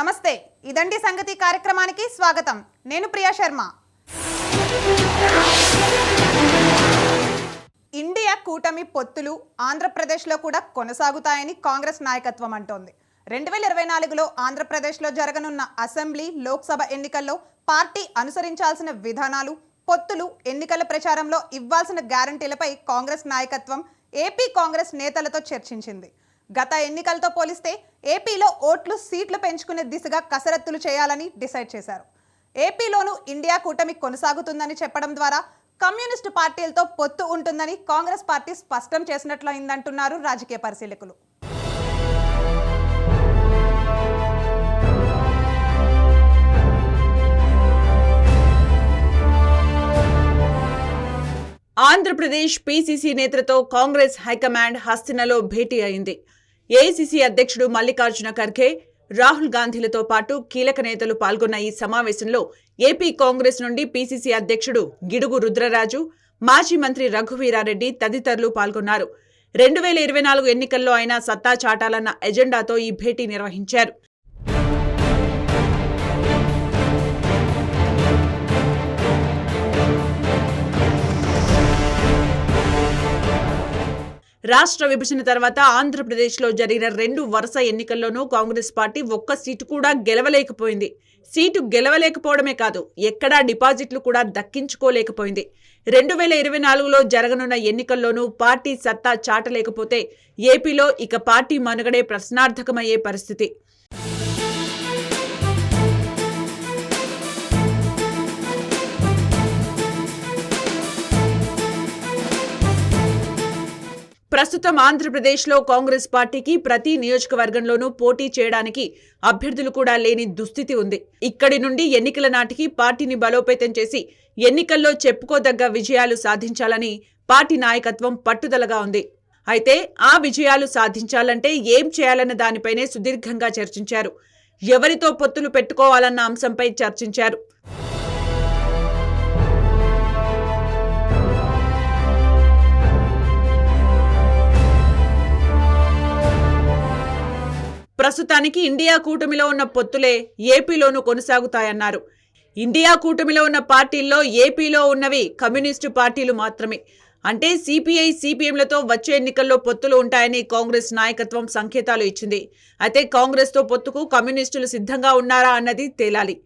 నమస్తే. ఇదండి సంగతి కార్యక్రమానికి స్వాగతం. నేను ప్రియా శర్మ. ఇండియా కూటమి పొత్తులు ఆంధ్రప్రదేశ్లో కూడా కొనసాగుతాయని కాంగ్రెస్ నాయకత్వం అంటోంది. రెండు వేల ఇరవై నాలుగులో ఆంధ్రప్రదేశ్లో జరగనున్న అసెంబ్లీ లోక్సభ ఎన్నికల్లో పార్టీ అనుసరించాల్సిన విధానాలు పొత్తులు ఎన్నికల ప్రచారంలో ఇవ్వాల్సిన గ్యారంటీలపై కాంగ్రెస్ నాయకత్వం ఏపీ కాంగ్రెస్ నేతలతో చర్చించింది. గత ఎన్నికలతో పోలిస్తే ఏపీలో ఓట్లు సీట్లు పెంచుకునే దిశగా కసరత్తులు చేయాలని డిసైడ్ చేశారు. ఏపీలోనూ ఇండియా కూటమి కొనసాగుతుందని చెప్పడం ద్వారా కమ్యూనిస్టు పార్టీలతో పొత్తు ఉంటుందని కాంగ్రెస్ పార్టీ స్పష్టం చేసినట్లయిందంటున్నారు రాజకీయ పరిశీలకులు. ఆంధ్రప్రదేశ్ పీసీసీ నేతలతో కాంగ్రెస్ హైకమాండ్ హస్తినలో భేటీ అయింది. ఏఐసీసీ అధ్యక్షుడు మల్లికార్జున ఖర్గే రాహుల్ గాంధీలతో పాటు కీలక నేతలు పాల్గొన్న ఈ సమావేశంలో ఏపీ కాంగ్రెస్ నుండి పీసీసీ అధ్యక్షుడు గిడుగు రుద్రరాజు మాజీ మంత్రి రఘువీరారెడ్డి తదితరులు పాల్గొన్నారు. రెండు వేల ఇరవై నాలుగు ఎన్నికల్లో ఆయన సత్తా చాటాలన్న ఎజెండాతో ఈ భేటీ నిర్వహించారు. రాష్ట్ర విభజన తర్వాత ఆంధ్రప్రదేశ్లో జరిగిన రెండు వరుస ఎన్నికల్లోనూ కాంగ్రెస్ పార్టీ ఒక్క సీటు కూడా గెలవలేకపోయింది. సీటు గెలవలేకపోవడమే కాదు ఎక్కడా డిపాజిట్లు కూడా దక్కించుకోలేకపోయింది. రెండు వేల ఇరవై నాలుగులో జరగనున్న ఎన్నికల్లోనూ పార్టీ సత్తా చాటలేకపోతే ఏపీలో ఇక పార్టీ మనుగడే ప్రశ్నార్థకమయ్యే పరిస్థితి. ప్రస్తుతం ఆంధ్రప్రదేశ్లో కాంగ్రెస్ పార్టీకి ప్రతి నియోజకవర్గంలోనూ పోటీ చేయడానికి అభ్యర్థులు కూడా లేని దుస్థితి ఉంది. ఇక్కడి నుండి ఎన్నికల నాటికి పార్టీని బలోపేతం చేసి ఎన్నికల్లో చెప్పుకోదగ్గ విజయాలు సాధించాలని పార్టీ నాయకత్వం పట్టుదలగా ఉంది. అయితే ఆ విజయాలు సాధించాలంటే ఏం చేయాలన్న దానిపైనే సుదీర్ఘంగా చర్చించారు. ఎవరితో పొత్తులు పెట్టుకోవాలన్న అంశంపై చర్చించారు. ప్రస్తుతానికి ఇండియా కూటమిలో ఉన్న పొత్తులే ఏపీలోనూ కొనసాగుతాయన్నారు. ఇండియా కూటమిలో ఉన్న పార్టీల్లో ఏపీలో ఉన్నవి కమ్యూనిస్టు పార్టీలు మాత్రమే. అంటే సిపిఐ సిపిఎంలతో వచ్చే ఎన్నికల్లో పొత్తులు ఉంటాయని కాంగ్రెస్ నాయకత్వం సంకేతాలు ఇచ్చింది. అయితే కాంగ్రెస్తో పొత్తుకు కమ్యూనిస్టులు సిద్ధంగా ఉన్నారా అన్నది తేలాలి.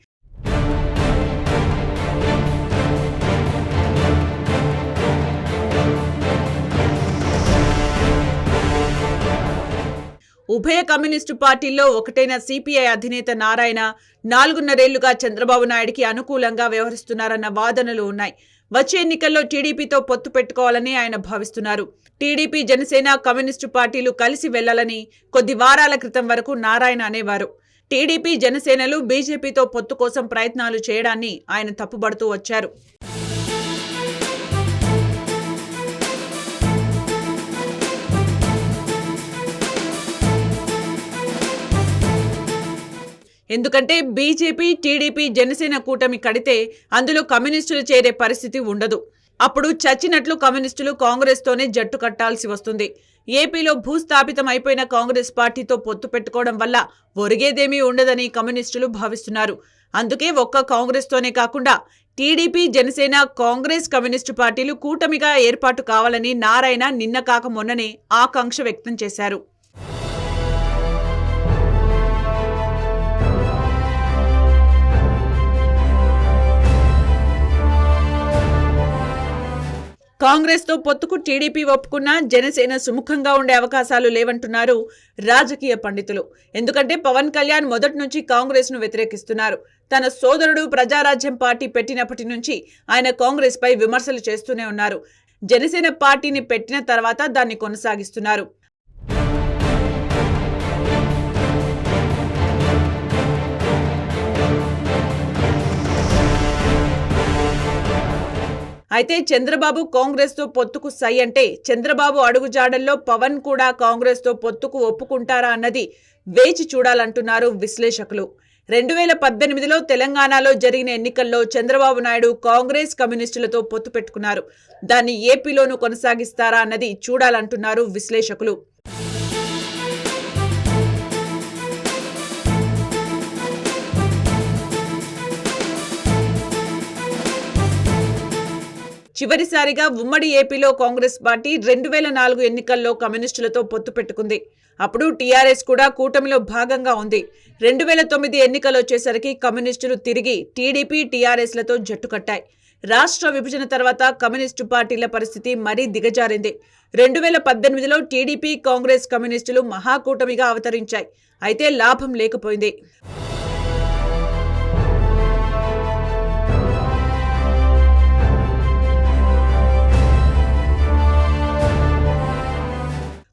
ఉభయ కమ్యూనిస్టు పార్టీల్లో ఒకటైన సిపిఐ అధినేత నారాయణ నాలుగున్నరేళ్ళుగా చంద్రబాబు నాయుడికి అనుకూలంగా వ్యవహరిస్తున్నారన్న వాదనలు ఉన్నాయి. వచ్చే ఎన్నికల్లో టీడీపీతో పొత్తు పెట్టుకోవాలని ఆయన భావిస్తున్నారు. టీడీపీ జనసేన కమ్యూనిస్టు పార్టీలు కలిసి వెళ్ళాలని కొద్ది వారాల క్రితం వరకు నారాయణ అనేవారు. టీడీపీ జనసేనలు బీజేపీతో పొత్తు కోసం ప్రయత్నాలు చేయడాన్ని ఆయన తప్పుబడుతూ వచ్చారు. ఎందుకంటే బీజేపీ టీడీపీ జనసేన కూటమి కడితే అందులో కమ్యూనిస్టులు చేరే పరిస్థితి ఉండదు. అప్పుడు చచ్చినట్లు కమ్యూనిస్టులు కాంగ్రెస్తోనే జట్టు కట్టాల్సి వస్తుంది. ఏపీలో భూస్థాపితం అయిపోయిన కాంగ్రెస్ పార్టీతో పొత్తు పెట్టుకోవడం వల్ల ఒరిగేదేమీ ఉండదని కమ్యూనిస్టులు భావిస్తున్నారు. అందుకే ఒక్క కాంగ్రెస్తోనే కాకుండా టీడీపీ జనసేన కాంగ్రెస్ కమ్యూనిస్టు పార్టీలు కూటమిగా ఏర్పాటు కావాలని నారాయణ నిన్న కాక మొన్ననే ఆకాంక్ష వ్యక్తం చేశారు. కాంగ్రెస్తో పొత్తుకు టీడీపీ ఒప్పుకున్నా జనసేన సుముఖంగా ఉండే అవకాశాలు లేవంటున్నారు రాజకీయ పండితులు. ఎందుకంటే పవన్ కళ్యాణ్ మొదటి నుంచి కాంగ్రెస్ను వ్యతిరేకిస్తున్నారు. తన సోదరుడు ప్రజారాజ్యం పార్టీ పెట్టినప్పటి నుంచి ఆయన కాంగ్రెస్ పై విమర్శలు చేస్తూనే ఉన్నారు. జనసేన పార్టీని పెట్టిన తర్వాత దాన్ని కొనసాగిస్తున్నారు. అయితే చంద్రబాబు కాంగ్రెస్తో పొత్తుకు సై అంటే చంద్రబాబు అడుగుజాడల్లో పవన్ కూడా కాంగ్రెస్తో పొత్తుకు ఒప్పుకుంటారా అన్నది వేచి చూడాలంటున్నారు విశ్లేషకులు. రెండు వేల పద్దెనిమిదిలో తెలంగాణలో జరిగిన ఎన్నికల్లో చంద్రబాబు నాయుడు కాంగ్రెస్ కమ్యూనిస్టులతో పొత్తు పెట్టుకున్నారు. దాన్ని ఏపీలోనూ కొనసాగిస్తారా అన్నది చూడాలంటున్నారు విశ్లేషకులు. చివరిసారిగా ఉమ్మడి ఏపీలో కాంగ్రెస్ పార్టీ రెండు వేల నాలుగు ఎన్నికల్లో కమ్యూనిస్టులతో పొత్తు పెట్టుకుంది. అప్పుడు టీఆర్ఎస్ కూడా కూటమిలో భాగంగా ఉంది. రెండు వేల తొమ్మిది ఎన్నికలు వచ్చేసరికి కమ్యూనిస్టులు తిరిగి టీడీపీ టీఆర్ఎస్లతో జట్టు కట్టాయి. రాష్ట్ర విభజన తర్వాత కమ్యూనిస్టు పార్టీల పరిస్థితి మరీ దిగజారింది. రెండు వేల పద్దెనిమిదిలో టీడీపీ కాంగ్రెస్ కమ్యూనిస్టులు మహాకూటమిగా అవతరించాయి. అయితే లాభం లేకపోయింది.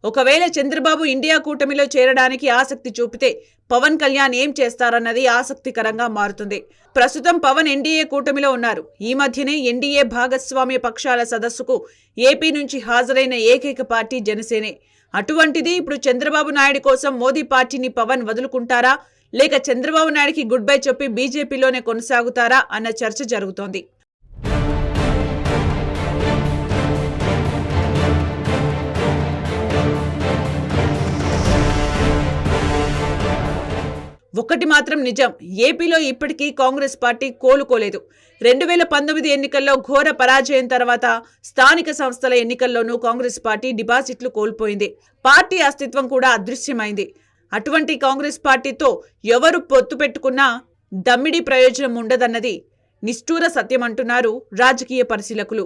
ఒకవేళ చంద్రబాబు ఇండియా కూటమిలో చేరడానికి ఆసక్తి చూపితే పవన్ కళ్యాణ్ ఏం చేస్తారన్నది ఆసక్తికరంగా మారుతుంది. ప్రస్తుతం పవన్ ఎన్డీఏ కూటమిలో ఉన్నారు. ఈ మధ్యనే ఎన్డీఏ భాగస్వామ్య పక్షాల సదస్సుకు ఏపీ నుంచి హాజరైన ఏకైక పార్టీ జనసేనే. అటువంటిది ఇప్పుడు చంద్రబాబు నాయుడు కోసం మోదీ పార్టీని పవన్ వదులుకుంటారా? లేక చంద్రబాబు నాయుడికి గుడ్ బై చెప్పి బీజేపీలోనే కొనసాగుతారా? అన్న చర్చ జరుగుతోంది. ఒకటి మాత్రం నిజం. ఏపీలో ఇప్పటికీ కాంగ్రెస్ పార్టీ కోలుకోలేదు. రెండు వేల పంతొమ్మిది ఎన్నికల్లో ఘోర పరాజయం తర్వాత స్థానిక సంస్థల ఎన్నికల్లోనూ కాంగ్రెస్ పార్టీ డిపాజిట్లు కోల్పోయింది. పార్టీ అస్తిత్వం కూడా అదృశ్యమైంది. అటువంటి కాంగ్రెస్ పార్టీతో ఎవరు పొత్తు పెట్టుకున్నా దమ్మిడి ప్రయోజనం ఉండదన్నది నిష్ఠూర సత్యమంటున్నారు రాజకీయ పరిశీలకులు.